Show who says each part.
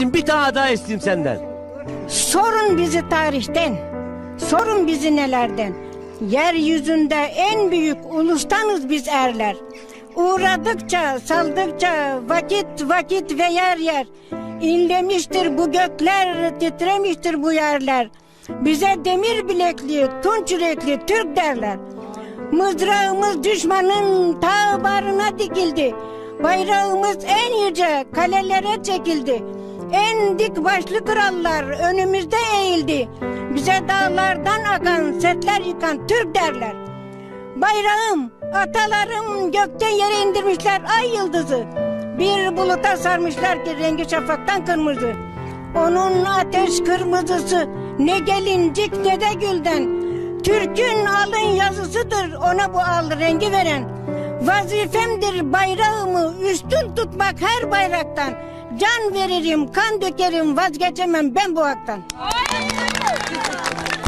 Speaker 1: için bir tane daha isteyeyim senden.
Speaker 2: Sorun bizi tarihten, sorun bizi nelerden. Yeryüzünde en büyük ulustanız biz erler. Uğradıkça, saldıkça vakit vakit ve yer yer. İnlemiştir bu gökler, titremiştir bu yerler. Bize demir bilekli, tunç yürekli Türk derler. Mızrağımız düşmanın ta barına dikildi. Bayrağımız en yüce kalelere çekildi. En dik başlı krallar önümüzde eğildi. Bize dağlardan akan setler yıkan Türk derler. Bayrağım, atalarım gökten yere indirmişler ay yıldızı. Bir buluta sarmışlar ki rengi şafaktan kırmızı. Onun ateş kırmızısı ne gelincik ne de gülden. Türk'ün alın yazısıdır ona bu al rengi veren. Vazifemdir bayrağımı üstün tutmak her bayraktan. Can veririm, kan dökerim, vazgeçemem ben bu haktan.